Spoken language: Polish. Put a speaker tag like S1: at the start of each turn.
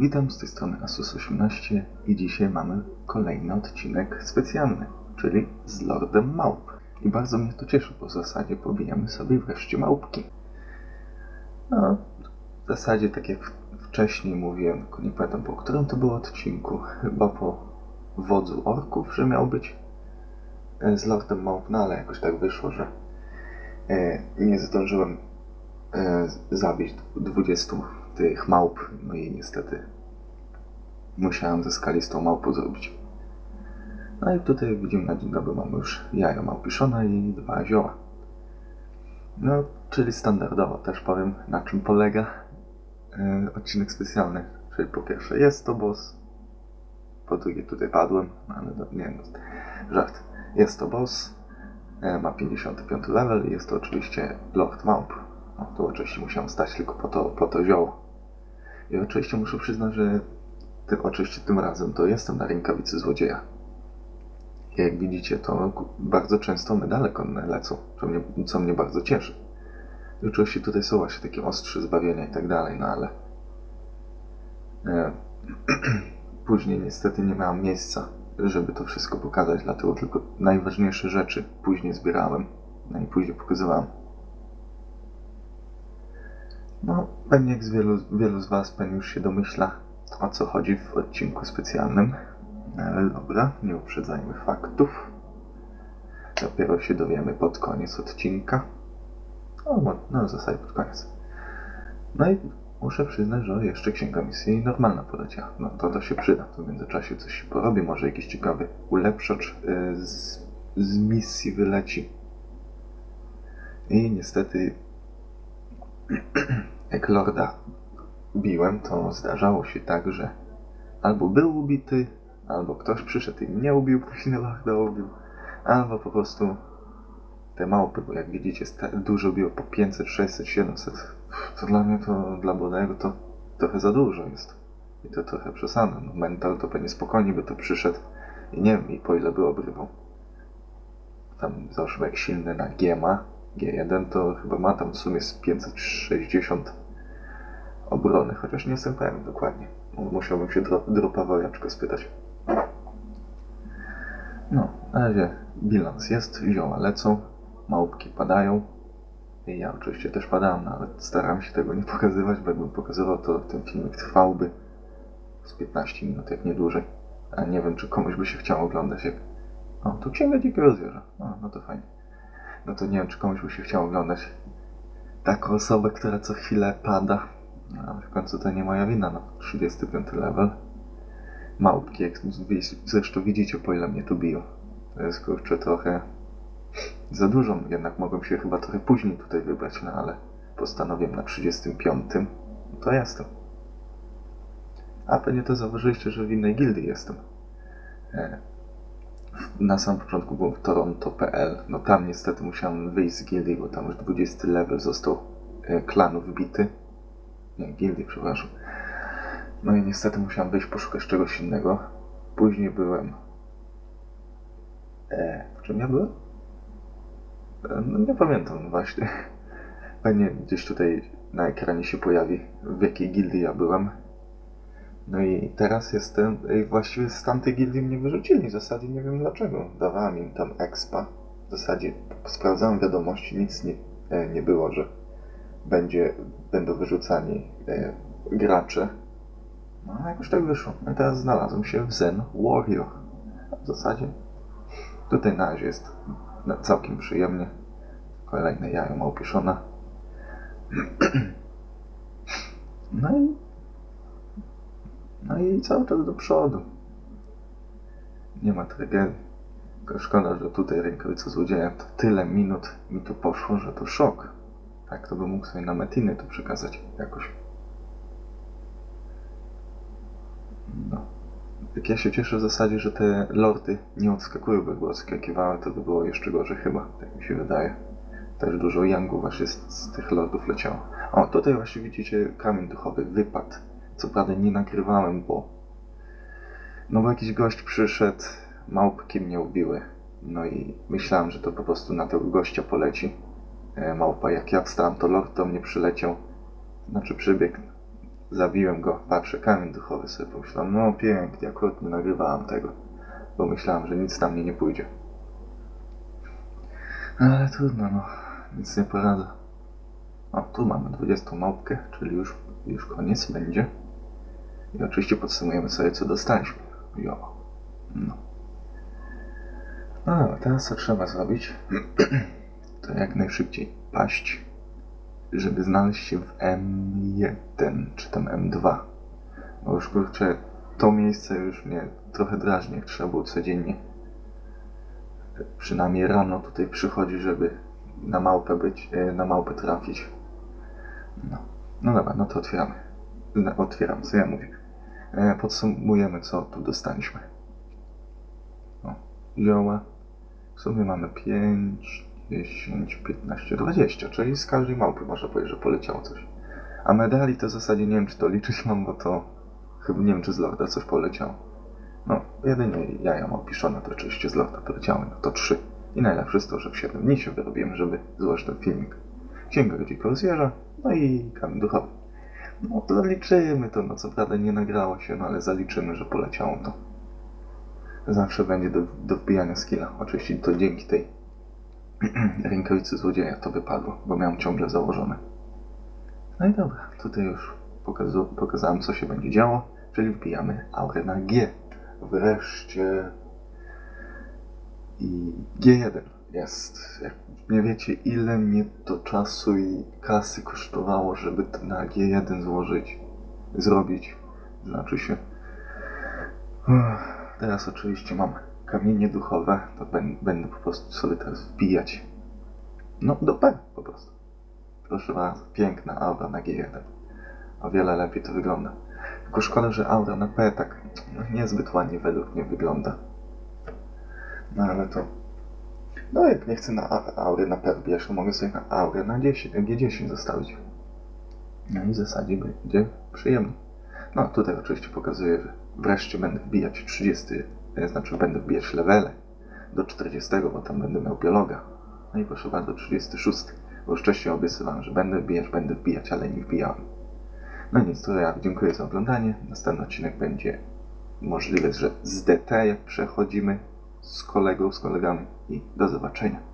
S1: Witam z tej strony Asus18 i dzisiaj mamy kolejny odcinek specjalny, czyli z Lordem Małp. I bardzo mnie to cieszy, bo w zasadzie pobijamy sobie wreszcie małpki. No, w zasadzie tak jak wcześniej mówiłem, nie pamiętam po którym to było odcinku, chyba po wodzu orków, że miał być e, z Lordem Małp, no ale jakoś tak wyszło, że e, nie zdążyłem e, zabić 20 tych małp, no i niestety musiałem ze skalistą małpą zrobić. No i tutaj widzimy na dzień dobry mamy już jajo małpiszona i dwa zioła. No, czyli standardowo też powiem na czym polega e, odcinek specjalny. Czyli po pierwsze jest to boss, po drugie tutaj padłem, no ale do, nie no, żart. Jest to boss, e, ma 55 level jest to oczywiście Lord Małp. No, tu oczywiście musiałem stać tylko po to, po to zioło. I oczywiście muszę przyznać, że ty, oczywiście tym razem to jestem na rękawicy złodzieja. I jak widzicie, to bardzo często medale konne lecą, co mnie, co mnie bardzo cieszy. I oczywiście tutaj są właśnie takie ostrzy zbawienia i tak dalej, no ale e, później niestety nie miałem miejsca, żeby to wszystko pokazać, dlatego tylko najważniejsze rzeczy później zbierałem, no i później pokazywałem. No, pewnie jak z wielu, wielu z Was pewnie już się domyśla, o co chodzi w odcinku specjalnym. Ale dobra, nie uprzedzajmy faktów. Dopiero się dowiemy pod koniec odcinka. No, no w zasadzie pod koniec. No i muszę przyznać, że jeszcze księga misji normalna poleciała. No to to się przyda. To w międzyczasie coś się porobi, może jakiś ciekawy ulepszacz y, z, z misji wyleci. I niestety jak Lorda biłem, to zdarzało się tak, że albo był ubity, albo ktoś przyszedł i mnie ubił, później Lorda ubił, albo po prostu te małpy, bo jak widzicie dużo biło po 500, 600, 700, to dla mnie to, dla Bodego to trochę za dużo jest. I to trochę przesadzę. No, mental to pewnie spokojnie by to przyszedł i nie wiem, i po ile by obrywał. Tam załóżmy jak silny na G ma, G1 to chyba ma tam w sumie z 560 obrony, chociaż nie jestem pewien dokładnie. Musiałbym się dro dropa wojaczka spytać. No, na razie bilans jest, zioła lecą, małpki padają. I ja oczywiście też padałem, no, ale staram się tego nie pokazywać, bo jakbym pokazywał, to ten filmik trwałby z 15 minut, jak nie dłużej. A nie wiem, czy komuś by się chciało oglądać, jak... O, tu księga dzikiego zwierza. O, no to fajnie. No to nie wiem, czy komuś by się chciało oglądać taką osobę, która co chwilę pada. No, w końcu to nie moja wina, no. 35 level. Małpki, jak zresztą widzicie, po ile mnie tu biją. To jest kurczę trochę za dużo, jednak mogłem się chyba trochę później tutaj wybrać, no ale postanowiłem na 35. No to jestem. A pewnie to zauważyliście, że w innej gildii jestem. E, na samym początku byłem w Toronto.pl. No tam niestety musiałem wyjść z gildii, bo tam już 20 level został e, klanu wbity. Nie, gildii, przepraszam. No i niestety musiałem wyjść poszukać czegoś innego. Później byłem. E, w czym ja byłem? E, no nie pamiętam właśnie. Pewnie gdzieś tutaj na ekranie się pojawi, w jakiej gildii ja byłem. No i teraz jestem. I właściwie z tamtej gildii mnie wyrzucili. W zasadzie nie wiem dlaczego. Dawałem im tam expa. W zasadzie sprawdzałem wiadomości, nic nie, e, nie było, że będzie, będą wyrzucani e, gracze. No ale jakoś tak wyszło. No i teraz znalazłem się w Zen Warrior. W zasadzie tutaj na razie jest na- całkiem przyjemnie. Kolejne jajo małpiszona. No i no i cały czas do przodu. Nie ma tragedii. Szkoda, że tutaj rękawica złodzieja to tyle minut mi tu poszło, że to szok. Tak to bym mógł sobie na metiny to przekazać jakoś. No. Jak ja się cieszę w zasadzie, że te lordy nie odskakują, bo jakby odskakiwały, to by było jeszcze gorzej chyba, tak mi się wydaje. Też dużo yangów właśnie z, z tych lordów leciało. O, tutaj właśnie widzicie kamień duchowy, wypad. Co prawda nie nagrywałem, bo... No bo jakiś gość przyszedł, małpki mnie ubiły. No i myślałem, że to po prostu na tego gościa poleci. E, małpa, jak ja wstałem, to lord do mnie przyleciał. Znaczy przybiegł zabiłem go, patrzę, kamień duchowy sobie pomyślałem, no pięknie, akurat nie nagrywałem tego, bo myślałem, że nic na mnie nie pójdzie. Ale trudno, no, nic nie poradzę. O, tu mamy 20 małpkę, czyli już, już koniec będzie. I oczywiście podsumujemy sobie, co dostaliśmy. Jo. No. No teraz co trzeba zrobić? to jak najszybciej paść, żeby znaleźć się w M1 czy tam M2. Bo już kurczę, to miejsce już mnie trochę drażni, jak trzeba było codziennie. Przynajmniej rano tutaj przychodzi, żeby na małpę być, e, na małpę trafić. No, no dobra, no to otwieramy. No, Otwieram, co ja mówię. E, podsumujemy, co tu dostaliśmy. O, zioła. W sumie mamy 5, 10, 15, 20, czyli z każdej małpy można powiedzieć, że poleciało coś. A medali to w zasadzie nie wiem, czy to liczyć mam, bo to chyba nie wiem, czy z lorda coś poleciało. No, jedynie jaja mam piszone, to oczywiście z lorda poleciały, no to 3. I najlepsze jest to, że w 7 dni się wyrobiłem, żeby złożyć ten filmik. Księga Dzikowskiego Zwierza, no i kamień duchowy. No zaliczymy to, no co prawda nie nagrało się, no ale zaliczymy, że poleciało to. Zawsze będzie do, do wbijania skilla. Oczywiście to dzięki tej rękawicy złodzieja to wypadło, bo miałem ciągle założone. No i dobra, tutaj już pokazu, pokazałem co się będzie działo, czyli wbijamy aurę na G. Wreszcie. I G1 jest. Jak nie wiecie ile mnie to czasu i kasy kosztowało, żeby to na G1 złożyć, zrobić. Znaczy się. Teraz oczywiście mam kamienie duchowe, to będę po prostu sobie teraz wbijać. No do P po prostu. Proszę bardzo, piękna aura na G1. O wiele lepiej to wygląda. Tylko szkoda, że aura na P tak no, niezbyt ładnie według mnie wygląda. No ale to... No jak nie chcę na a- aury na P wbijać, to mogę sobie na aurę na 10, G10 zostawić. No i w zasadzie będzie przyjemnie. No tutaj oczywiście pokazuję, że wreszcie będę wbijać 30, e, znaczy będę wbijać levele do 40, bo tam będę miał biologa. No i proszę bardzo, 36. Bo już wcześniej obiecywałem, że będę wbijać, będę wbijać, ale nie wbijałem. No nic, to ja dziękuję za oglądanie. Następny odcinek będzie możliwe, że z DT, jak przechodzimy z kolegą, z kolegami. I do zobaczenia.